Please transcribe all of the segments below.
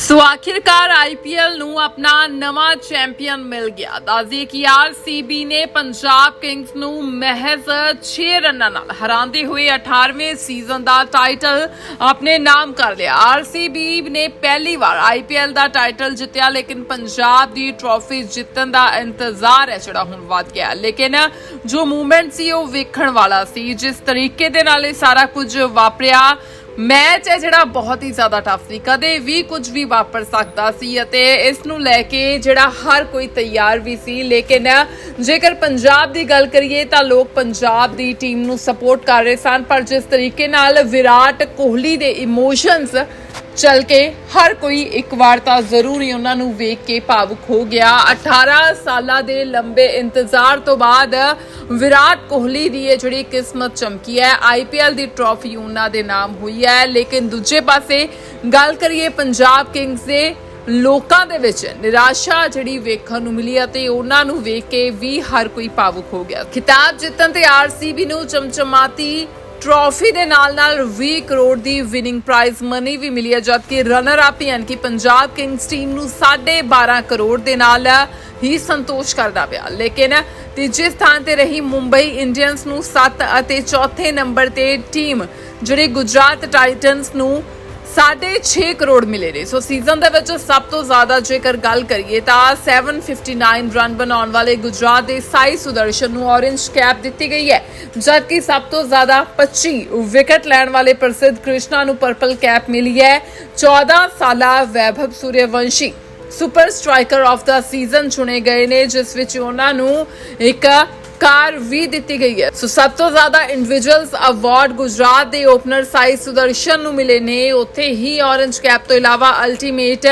ਸੋ ਆਖਿਰਕਾਰ ਆਈਪੀਐਲ ਨੂੰ ਆਪਣਾ ਨਵਾਂ ਚੈਂਪੀਅਨ ਮਿਲ ਗਿਆ। ਦੱਸਦੀਏ ਕਿ ਆਰਸੀਬੀ ਨੇ ਪੰਜਾਬ ਕਿੰਗਸ ਨੂੰ ਮਹਿਜ਼ 6 ਰਨਾਂ ਨਾਲ ਹਰਾਉਂਦੇ ਹੋਏ 18ਵੇਂ ਸੀਜ਼ਨ ਦਾ ਟਾਈਟਲ ਆਪਣੇ ਨਾਮ ਕਰ ਲਿਆ। ਆਰਸੀਬੀ ਨੇ ਪਹਿਲੀ ਵਾਰ ਆਈਪੀਐਲ ਦਾ ਟਾਈਟਲ ਜਿੱਤਿਆ, ਲੇਕਿਨ ਪੰਜਾਬ ਦੀ ਟਰੋਫੀ ਜਿੱਤਣ ਦਾ ਇੰਤਜ਼ਾਰ ਹੈ ਜਿਹੜਾ ਹੁਣ ਵੱਧ ਗਿਆ। ਲੇਕਿਨ ਜੋ ਮੂਵਮੈਂਟ ਸੀ, ਉਹ ਵੇਖਣ ਵਾਲਾ ਸੀ। ਜਿਸ ਤਰੀਕੇ ਦੇ ਨਾਲ ਇਹ ਸਾਰਾ ਕੁਝ ਵਾਪਰਿਆ ਮੈਚ ਹੈ ਜਿਹੜਾ ਬਹੁਤ ਹੀ ਜ਼ਿਆਦਾ ਟਫ ਸੀ। ਕਦੇ ਵੀ ਕੁਝ ਵੀ ਵਾਪਰ ਸਕਦਾ ਸੀ ਅਤੇ ਇਸ ਨੂੰ ਲੈ ਕੇ ਜਿਹੜਾ ਹਰ ਕੋਈ ਤਿਆਰ ਵੀ ਸੀ। ਲੇਕਿਨ ਜੇਕਰ ਪੰਜਾਬ ਦੀ ਗੱਲ ਕਰੀਏ ਤਾਂ ਲੋਕ ਪੰਜਾਬ ਦੀ ਟੀਮ ਨੂੰ ਸਪੋਰਟ ਕਰ ਰਹੇ ਸਨ। ਪਰ ਜਿਸ ਤਰੀਕੇ ਨਾਲ ਵਿਰਾਟ ਕੋਹਲੀ ਦੇ ਇਮੋਸ਼ਨਸ ਚਲ ਕੇ ਹਰ ਕੋਈ ਇੱਕ ਵਾਰ ਤਾਂ ਜ਼ਰੂਰ ਹੀ ਉਹਨਾਂ ਨੂੰ ਵੇਖ ਕੇ ਭਾਵੁਕ ਹੋ ਗਿਆ। 18 ਸਾਲਾਂ ਦੇ ਲੰਬੇ ਇੰਤਜ਼ਾਰ ਤੋਂ ਬਾਅਦ ਵਿਰਾਟ ਕੋਹਲੀ ਦੀ ਇਹ ਜਿਹੜੀ ਕਿਸਮਤ ਚਮਕੀ ਹੈ ਆਈਪੀਐਲ ਦੀ ਟਰੋਫੀ ਉਹਨਾਂ ਦੇ ਨਾਮ ਹੋਈ ਹੈ। ਲੇਕਿਨ ਦੂਜੇ ਪਾਸੇ ਗੱਲ ਕਰੀਏ ਪੰਜਾਬ ਕਿੰਗਸ ਦੇ, ਲੋਕਾਂ ਦੇ ਵਿੱਚ ਨਿਰਾਸ਼ਾ ਜਿਹੜੀ ਵੇਖਣ ਨੂੰ ਮਿਲੀ ਅਤੇ ਉਹਨਾਂ ਨੂੰ ਵੇਖ ਕੇ ਵੀ ਹਰ ਕੋਈ ਭਾਵੁਕ ਹੋ ਗਿਆ। ਖਿਤਾਬ ਜਿੱਤਣ ਤੇ ਆਰਸੀਬੀ ਨੂੰ ਚਮਚਮਾਤੀ ਟਰੋਫੀ ਦੇ ਨਾਲ ਨਾਲ 20 ਕਰੋੜ ਦੀ ਵਿਨਿੰਗ ਪ੍ਰਾਈਜ਼ ਮਨੀ ਵੀ ਮਿਲੀ ਹੈ, ਜਦਕਿ ਰਨਰ ਅਪ ਯਾਨੀ ਕਿ ਪੰਜਾਬ ਕਿੰਗਸ ਟੀਮ ਨੂੰ 12.5 ਕਰੋੜ ਦੇ ਨਾਲ ਹੀ ਸੰਤੋਸ਼ ਕਰਦਾ ਪਿਆ। ਲੇਕਿਨ ਤੀਜੇ ਸਥਾਨ ਤੇ ਰਹੀ ਮੁੰਬਈ ਇੰਡੀਅਨਸ ਨੂੰ 7 ਅਤੇ ਚੌਥੇ ਨੰਬਰ ਤੇ ਟੀਮ ਜਿਹੜੀ ਗੁਜਰਾਤ ਟਾਈਟਨਸ ਨੂੰ 6.5 ਕਰੋੜ ਮਿਲੇ ਨੇ। ਸੋ ਸੀਜ਼ਨ ਦੇ ਵਿੱਚ ਸਭ ਤੋਂ ਜ਼ਿਆਦਾ ਜੇਕਰ ਗੱਲ ਕਰੀਏ ਤਾਂ 759 ਰਨ ਬਣਾਉਣ ਵਾਲੇ ਗੁਜਰਾਤ ਦੇ ਸਾਈ ਸੁਦਰਸ਼ਨ ਨੂੰ ਔਰੇਂਜ ਕੈਪ ਦਿੱਤੀ ਗਈ ਹੈ। ਜਦਕਿ ਸਭ ਤੋਂ ਜ਼ਿਆਦਾ 25 ਵਿਕਟ ਲੈਣ ਵਾਲੇ ਪ੍ਰਸਿੱਧ ਕ੍ਰਿਸ਼ਨਾ ਨੂੰ ਪਰਪਲ ਕੈਪ ਮਿਲੀ ਹੈ। 14 ਸਾਲਾ Vaibhav Suryavanshi super striker of the season ਚੁਣੇ ਗਏ ਨੇ, ਜਿਸ ਵਿੱਚ ਉਹਨਾਂ ਨੂੰ ਇੱਕ ਕਾਰ ਵੀ ਦਿੱਤੀ ਗਈ ਹੈ। ਸੋ ਸਭ ਤੋਂ ਜ਼ਿਆਦਾ ਇੰਡੀਵਿਜੂਅਲਸ ਅਵਾਰਡ ਗੁਜਰਾਤ ਦੇ ਓਪਨਰ ਸਾਈ ਸੁਦਰਸ਼ਨ ਨੂੰ ਮਿਲੇ ਨੇ। ਉੱਥੇ ਹੀ ਔਰੇਂਜ ਕੈਪ ਤੋਂ ਇਲਾਵਾ ultimate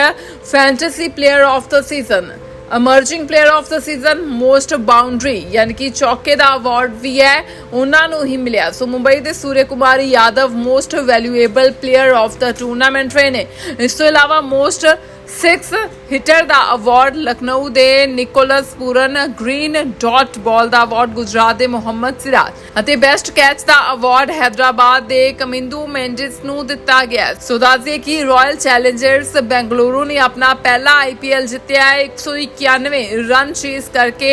fantasy player of the season emerging player of the season most boundary ਯਾਨੀ ਕਿ ਚੌਕੇ ਦਾ ਅਵਾਰਡ ਵੀ ਹੈ, ਉਹਨਾਂ ਨੂੰ ਹੀ ਮਿਲਿਆ। ਸੋ ਮੁੰਬਈ ਦੇ Surya Kumar Yadav most valuable player of the tournament ਰਹੇ ਨੇ। ਇਸ ਤੋਂ ਇਲਾਵਾ ਮੋਸਟ 6 ਹਿੱਟਰ ਦਾ ਅਵਾਰਡ ਲਖਨਊ ਦੇ Nicholas Pooran green dot ball ਦਾ ਅਵਾਰਡ ਗੁਜਰਾਤ ਦੇ ਮੁਹੰਮਦ ਸਿਰਾਜ। ਅਤੇ ਬੈਸਟ ਕੈਚ ਦਾ ਅਵਾਰਡ ਹੈਦਰਾਬਾਦ ਦੇ ਕਮਿੰਦੂ ਮੈਂਡਿਸ ਨੂੰ ਦਿੱਤਾ ਗਿਆ ਸੋ ਦੱਸਦੇ ਰਾਇਲ ਚੈਲੰਜਰਸ ਬੈਂਗਲੁਰੂ ਨੇ ਆਪਣਾ ਪਹਿਲਾ ਆਈਪੀਐਲ ਜਿੱਤਿਆ 191 ਰਨ ਚੇਸ ਕਰਕੇ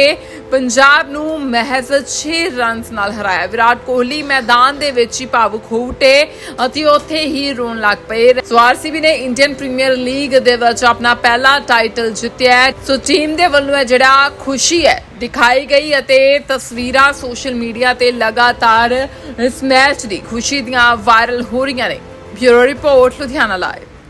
ਪੰਜਾਬ ਨੂੰ ਮਹਿਜ਼ 6 ਰਨਸ ਨਾਲ ਹਰਾਇਆ। ਵਿਰਾਟ ਕੋਹਲੀ ਮੈਦਾਨ ਦੇ ਵਿੱਚ ਹੀ ਭਾਵੁਕ ਹੋ ਉਠੇ ਅਤੇ ਉੱਥੇ ਹੀ ਰੋਣ ਲੱਗ ਪਏ। ਸੋ ਨੇ ਇੰਡੀਅਨ ਪ੍ਰੀਮੀਅਰ ਲੀਗ ਦੇ ਵਿੱਚ ਆਪਣਾ ਪਹਿਲਾ ਟਾਈਟਲ ਜਿੱਤਿਆ ਹੈ। ਸੋ ਟੀਮ ਦੇ ਵੱਲੋਂ ਹੈ ਜਿਹੜਾ ਖੁਸ਼ੀ ਹੈ, ਦਿਖਾਈ ਗਈ ਅਤੇ ਤਸਵੀਰਾਂ ਸੋਸ਼ਲ ਮੀਡੀਆ ਤੇ ਲਗਾਤਾਰ ਇਸ ਮੈਚ ਦੀ ਖੁਸ਼ੀ ਦੀਆਂ ਵਾਇਰਲ ਹੋ ਰਹੀਆਂ ਨੇ। Bureau report Ludhiana live